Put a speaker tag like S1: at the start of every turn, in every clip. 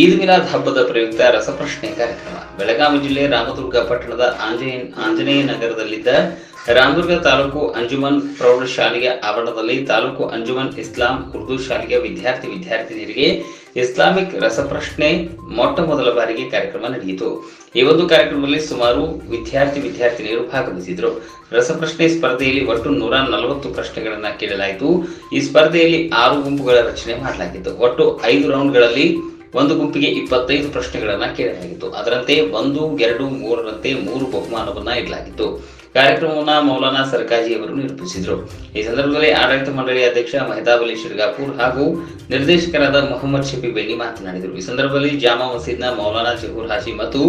S1: ಈದ್ ಮಿಲಾದ್ ಹಬ್ಬದ ಪ್ರಯುಕ್ತ ರಸಪ್ರಶ್ನೆ ಕಾರ್ಯಕ್ರಮ. ಬೆಳಗಾವಿ ಜಿಲ್ಲೆ ರಾಮದುರ್ಗ ಪಟ್ಟಣದ ಆಂಜನೇಯ ಆಂಜನೇಯ ನಗರದಲ್ಲಿದ್ದ ರಾಮದುರ್ಗ ತಾಲೂಕು ಅಂಜುಮನ್ ಪ್ರೌಢಶಾಲೆಯ ಆವರಣದಲ್ಲಿ ತಾಲೂಕು ಅಂಜುಮನ್ ಇಸ್ಲಾಂ ಉರ್ದು ಶಾಲೆಯ ವಿದ್ಯಾರ್ಥಿ ವಿದ್ಯಾರ್ಥಿನಿಯರಿಗೆ ಇಸ್ಲಾಮಿಕ್ ರಸಪ್ರಶ್ನೆ ಮೊಟ್ಟ ಮೊದಲ ಬಾರಿಗೆ ಕಾರ್ಯಕ್ರಮ ನಡೆಯಿತು. ಈ ಒಂದು ಕಾರ್ಯಕ್ರಮದಲ್ಲಿ ಸುಮಾರು ವಿದ್ಯಾರ್ಥಿ ವಿದ್ಯಾರ್ಥಿನಿಯರು ಭಾಗವಹಿಸಿದರು. ರಸಪ್ರಶ್ನೆ ಸ್ಪರ್ಧೆಯಲ್ಲಿ ಒಟ್ಟು ನೂರ ನಲವತ್ತು ಪ್ರಶ್ನೆಗಳನ್ನ ಕೇಳಲಾಯಿತು. ಈ ಸ್ಪರ್ಧೆಯಲ್ಲಿ ಆರು ಗುಂಪುಗಳ ರಚನೆ ಮಾಡಲಾಗಿತ್ತು. ಒಟ್ಟು ಐದು ರೌಂಡ್ಗಳಲ್ಲಿ ಒಂದು ಗುಂಪಿಗೆ ಇಪ್ಪತ್ತೈದು ಪ್ರಶ್ನೆಗಳನ್ನ ಕೇಳಲಾಗಿತ್ತು. ಅದರಂತೆ ಒಂದು, ಎರಡು, ಮೂರರಂತೆ ಮೂರು ಬಹುಮಾನವನ್ನ ಇಡಲಾಗಿತ್ತು. ಕಾರ್ಯಕ್ರಮವನ್ನ ಮೌಲಾನಾ ಸರ್ಕಾಜಿ ಅವರು ನಿರೂಪಿಸಿದರು. ಈ ಸಂದರ್ಭದಲ್ಲಿ ಆಡಳಿತ ಮಂಡಳಿ ಅಧ್ಯಕ್ಷ ಮಹಿತಾಬ್ ಅಲಿ ಶಿರ್ಗಾಪುರ್ ಹಾಗೂ ನಿರ್ದೇಶಕರಾದ ಮೊಹಮ್ಮದ್ ಶಫಿ ಬೇಗಿ ಮಾತನಾಡಿದರು. ಈ ಸಂದರ್ಭದಲ್ಲಿ ಜಾಮಾ ಮಸೀದ್ನ ಮೌಲಾನಾ ಜಹೂರ್ ಹಾಶಿ ಮತ್ತು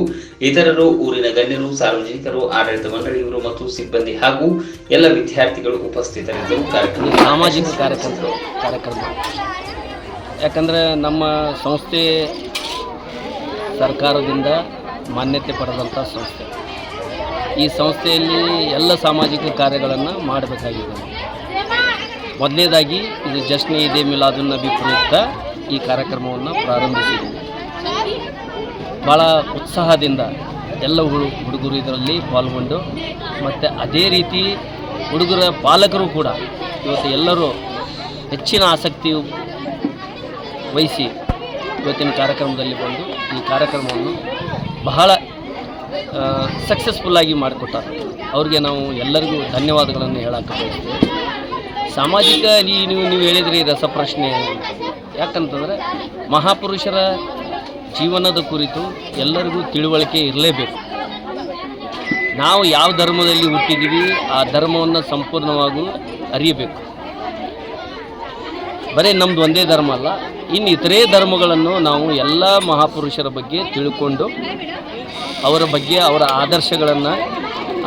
S1: ಇತರರು, ಊರಿನ ಗಣ್ಯರು, ಸಾರ್ವಜನಿಕರು, ಆಡಳಿತ ಮಂಡಳಿಯವರು ಮತ್ತು ಸಿಬ್ಬಂದಿ ಹಾಗೂ ಎಲ್ಲ ವಿದ್ಯಾರ್ಥಿಗಳು ಉಪಸ್ಥಿತರಿದ್ದರು. ಕಾರ್ಯಕ್ರಮ
S2: ಸಾಮಾಜಿಕ ಕಾರ್ಯಕ್ರಮ. ಯಾಕಂದರೆ ನಮ್ಮ ಸಂಸ್ಥೆ ಸರ್ಕಾರದಿಂದ ಮಾನ್ಯತೆ ಪಡೆದಂಥ ಸಂಸ್ಥೆ. ಈ ಸಂಸ್ಥೆಯಲ್ಲಿ ಎಲ್ಲ ಸಾಮಾಜಿಕ ಕಾರ್ಯಗಳನ್ನು ಮಾಡಬೇಕಾಗಿದೆ. ಮೊದಲನೇದಾಗಿ ಇದು ಜಶ್ನಿ ಇದೇ ಮಿಲಾದನ್ನು ನಬಿ ಪ್ರಯುಕ್ತ ಈ ಕಾರ್ಯಕ್ರಮವನ್ನು ಪ್ರಾರಂಭಿಸಿದೆ. ಭಾಳ ಉತ್ಸಾಹದಿಂದ ಎಲ್ಲ ಹುಡು ಹುಡುಗರು ಇದರಲ್ಲಿ ಪಾಲ್ಗೊಂಡು ಮತ್ತು ಅದೇ ರೀತಿ ಹುಡುಗರ ಪಾಲಕರು ಕೂಡ ಇವತ್ತು ಎಲ್ಲರೂ ಹೆಚ್ಚಿನ ಆಸಕ್ತಿ ವಹಿಸಿ ಇವತ್ತಿನ ಕಾರ್ಯಕ್ರಮದಲ್ಲಿ ಬಂದು ಈ ಕಾರ್ಯಕ್ರಮವನ್ನು ಬಹಳ ಸಕ್ಸಸ್ಫುಲ್ಲಾಗಿ ಮಾಡಿಕೊಟ್ಟಾರೆ. ಅವ್ರಿಗೆ ನಾವು ಎಲ್ಲರಿಗೂ ಧನ್ಯವಾದಗಳನ್ನು ಹೇಳಕ್ಕೆ ಸಾಮಾಜಿಕ ನೀವು ನೀವು ಹೇಳಿದ್ರಿ ರಸಪ್ರಶ್ನೆ. ಯಾಕಂತಂದರೆ ಮಹಾಪುರುಷರ ಜೀವನದ ಕುರಿತು ಎಲ್ಲರಿಗೂ ತಿಳುವಳಿಕೆ ಇರಲೇಬೇಕು. ನಾವು ಯಾವ ಧರ್ಮದಲ್ಲಿ ಹುಟ್ಟಿದ್ದೀವಿ, ಆ ಧರ್ಮವನ್ನು ಸಂಪೂರ್ಣವಾಗಿ ಅರಿಯಬೇಕು. ಬರೀ ನಮ್ಮದು ಒಂದೇ ಧರ್ಮ ಅಲ್ಲ ಇನ್ನು ಇತರೆ ಧರ್ಮಗಳನ್ನು ನಾವು ಎಲ್ಲ ಮಹಾಪುರುಷರ ಬಗ್ಗೆ ತಿಳ್ಕೊಂಡು ಅವರ ಬಗ್ಗೆ ಅವರ ಆದರ್ಶಗಳನ್ನು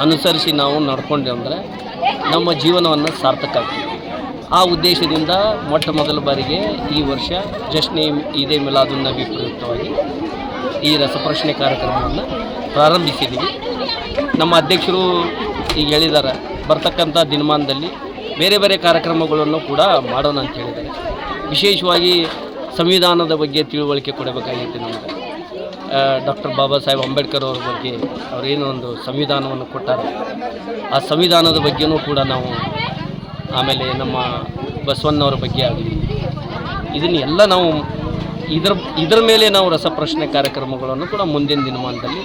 S2: ಅನುಸರಿಸಿ ನಾವು ನಡ್ಕೊಂಡೆ ಅಂದರೆ ನಮ್ಮ ಜೀವನವನ್ನು ಸಾರ್ಥಕ ಆಗ್ತೀವಿ ಆ ಉದ್ದೇಶದಿಂದ ಮೊಟ್ಟ ಮೊದಲ ಬಾರಿಗೆ ಈ ವರ್ಷ ಜಶ್ನೆ ಇದೇ ಮಿಲಾದುನ್ ನಬಿ ಪ್ರಯುಕ್ತವಾಗಿ ಈ ರಸಪ್ರಶ್ನೆ ಕಾರ್ಯಕ್ರಮವನ್ನು ಪ್ರಾರಂಭಿಸಿದ್ದೀವಿ. ನಮ್ಮ ಅಧ್ಯಕ್ಷರು ಈಗ ಹೇಳಿದ್ದಾರೆ ಬರ್ತಕ್ಕಂಥ ದಿನಮಾನದಲ್ಲಿ ಬೇರೆ ಬೇರೆ ಕಾರ್ಯಕ್ರಮಗಳನ್ನು ಕೂಡ ಮಾಡೋಣ ಅಂತ ಹೇಳಿದ್ದಾರೆ. ವಿಶೇಷವಾಗಿ ಸಂವಿಧಾನದ ಬಗ್ಗೆ ತಿಳುವಳಿಕೆ ಕೊಡಬೇಕಾಗಿತ್ತು ನಮಗೆ. ಡಾಕ್ಟರ್ ಬಾಬಾ ಸಾಹೇಬ್ ಅಂಬೇಡ್ಕರ್ ಅವ್ರ ಬಗ್ಗೆ ಅವರೇನು ಒಂದು ಸಂವಿಧಾನವನ್ನು ಕೊಟ್ಟಾರೆ. ಆ ಸಂವಿಧಾನದ ಬಗ್ಗೆನೂ ಕೂಡ ನಾವು ಆಮೇಲೆ ನಮ್ಮ ಬಸವಣ್ಣವ್ರ ಬಗ್ಗೆ ಆಗಲಿ ಇದನ್ನೆಲ್ಲ ನಾವು ಇದರ ಇದರ ಮೇಲೆ ನಾವು ರಸಪ್ರಶ್ನೆ ಕಾರ್ಯಕ್ರಮಗಳನ್ನು ಕೂಡ ಮುಂದಿನ ದಿನಮಾನದಲ್ಲಿ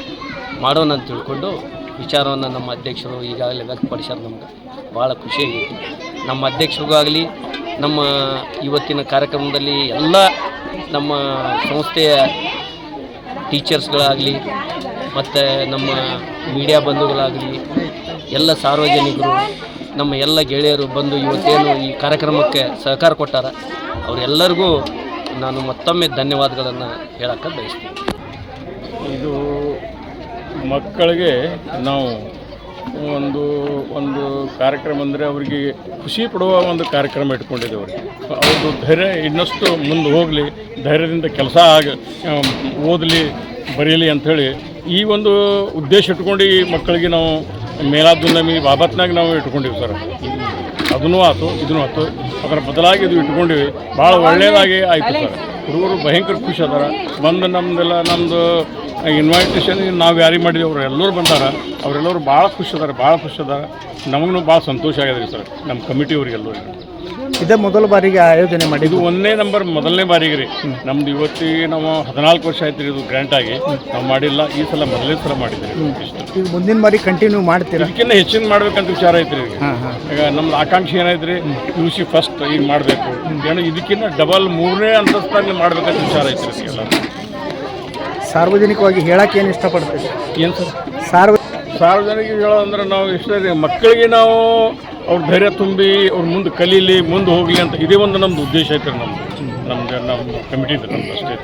S2: ಮಾಡೋಣ ಅಂತ ತಿಳ್ಕೊಂಡು ವಿಚಾರವನ್ನು ನಮ್ಮ ಅಧ್ಯಕ್ಷರು ಈಗಾಗಲೇ ವ್ಯಕ್ತಪಡಿಸ್ಯಾರ ನಮ್ಗೆ. ಭಾಳ ಖುಷಿಯಾಗಿತ್ತು ನಮ್ಮ ಅಧ್ಯಕ್ಷರಿಗಾಗಲಿ ನಮ್ಮ ಇವತ್ತಿನ ಕಾರ್ಯಕ್ರಮದಲ್ಲಿ ಎಲ್ಲ ನಮ್ಮ ಸಂಸ್ಥೆಯ ಟೀಚರ್ಸ್ಗಳಾಗಲಿ, ಮತ್ತು ನಮ್ಮ ಮೀಡಿಯಾ ಬಂಧುಗಳಾಗಲಿ, ಎಲ್ಲ ಸಾರ್ವಜನಿಕರು, ನಮ್ಮ ಎಲ್ಲ ಗೆಳೆಯರು ಬಂದು ಇವತ್ತೇನು ಈ ಕಾರ್ಯಕ್ರಮಕ್ಕೆ ಸಹಕಾರ ಕೊಟ್ಟಾರ, ಅವರೆಲ್ಲರಿಗೂ ನಾನು ಮತ್ತೊಮ್ಮೆ ಧನ್ಯವಾದಗಳನ್ನು ಹೇಳಕ್ಕೆ ಬಯಸ್ತೀನಿ.
S3: ಇದು ಮಕ್ಕಳಿಗೆ ನಾವು ಒಂದು ಒಂದು ಕಾರ್ಯಕ್ರಮ ಅಂದರೆ ಅವರಿಗೆ ಖುಷಿ ಪಡುವ ಒಂದು ಕಾರ್ಯಕ್ರಮ ಇಟ್ಕೊಂಡಿದ್ದೇವೆ ಅವ್ರದ್ದು ಧೈರ್ಯ ಇನ್ನಷ್ಟು ಮುಂದೆ ಹೋಗಲಿ, ಧೈರ್ಯದಿಂದ ಕೆಲಸ ಆಗ ಓದಲಿ, ಬರೀಲಿ ಅಂಥೇಳಿ ಈ ಒಂದು ಉದ್ದೇಶ ಇಟ್ಕೊಂಡು ಈ ಮಕ್ಕಳಿಗೆ ನಾವು ಮೇಲಾದುನ್ನಮಿ ಬಾಬತ್ನಾಗ ನಾವು ಇಟ್ಕೊಂಡಿವಿ ಸರ್. ಅದನ್ನೂ ಆಯ್ತು ಇದನ್ನೂ ಆಯ್ತು ಅದರ ಬದಲಾಗಿ ಇದು ಇಟ್ಕೊಂಡಿವಿ. ಭಾಳ ಒಳ್ಳೆಯದಾಗಿ ಆಯಿತು ಸರ್. ಹುಡುಗರು ಭಯಂಕರ ಖುಷಿ ಅದಾರ. ಬಂದು ನಮ್ಮದೆಲ್ಲ ನಮ್ಮದು ಇನ್ವೈಟೇಷನ್ ನಾವು ಯಾರಿಗೆ ಮಾಡಿದ್ವಿ ಅವ್ರು ಎಲ್ಲರೂ ಬಂದಾರ. ಅವರೆಲ್ಲರೂ ಭಾಳ ಖುಷಿ ಅದಾರೆ ಭಾಳ ಖುಷಿ ಅದಾರ. ನಮಗೂ ಭಾಳ ಸಂತೋಷ ಆಗಿದೆ ಸರ್ ನಮ್ಮ ಕಮಿಟಿಯವ್ರಿಗೆಲ್ಲರೂ
S4: ಇದೇ ಮೊದಲ ಬಾರಿಗೆ ಆಯೋಜನೆ ಮಾಡಿ
S3: ಇದು
S4: ಒಂದೇ
S3: ಒಂದನೇ ನಂಬರ್ ಮೊದಲನೇ ಬಾರಿಗೆ ರೀ. ನಮ್ದು ಇವತ್ತಿಗೆ ನಾವು ಹದಿನಾಲ್ಕು ವರ್ಷ ಆಯ್ತು ರೀ ಇದು ಗ್ರ್ಯಾಂಟ್ ಆಗಿ. ನಾವು ಮಾಡಿಲ್ಲ ಈ ಸಲ ಮೊದಲನೇ ಸಲ ಮಾಡಿದ್ರಿ ಇಷ್ಟು.
S4: ಈಗ ಮುಂದಿನ ಬಾರಿ ಕಂಟಿನ್ಯೂ ಮಾಡ್ತೀರಾ?
S3: ಇದಕ್ಕಿಂತ ಹೆಚ್ಚಿನ ಮಾಡ್ಬೇಕಂತ ವಿಚಾರ ಐತ್ರಿ ಈಗ. ಈಗ ನಮ್ದು ಆಕಾಂಕ್ಷೆ ಏನೈತ್ರಿ ಯು ಸಿ ಫಸ್ಟ್ ಈಗ ಮಾಡಬೇಕು? ಏನೋ ಇದಕ್ಕಿಂತ ಡಬಲ್ ಮೂರನೇ ಅಂತಸ್ತಾಗಿ ಮಾಡ್ಬೇಕಂತ ವಿಚಾರ ಐತ್ರಿ ಎಲ್ಲ
S4: ಸಾರ್ವಜನಿಕವಾಗಿ ಹೇಳಕ್ಕೆ ಏನು ಇಷ್ಟಪಡ್ತೀವಿ
S3: ಏನು ಸರ್?
S4: ಸಾರ್ವ
S3: ಸಾರ್ವಜನಿಕ ಹೇಳೋದಂದ್ರೆ ನಾವು ಇಷ್ಟೇ ಮಕ್ಕಳಿಗೆ ನಾವು ಅವ್ರ ಧೈರ್ಯ ತುಂಬಿ ಅವ್ರ ಮುಂದೆ ಕಲೀಲಿ ಮುಂದೆ ಹೋಗಲಿ ಅಂತ ಇದೇ ಒಂದು ನಮ್ದು ಉದ್ದೇಶ ಐತೆ ನಮ್ಮದು ನಮ್ದು. ನಮ್ಮ ಕಮಿಟಿದು ನಮ್ದು ಅಷ್ಟೇ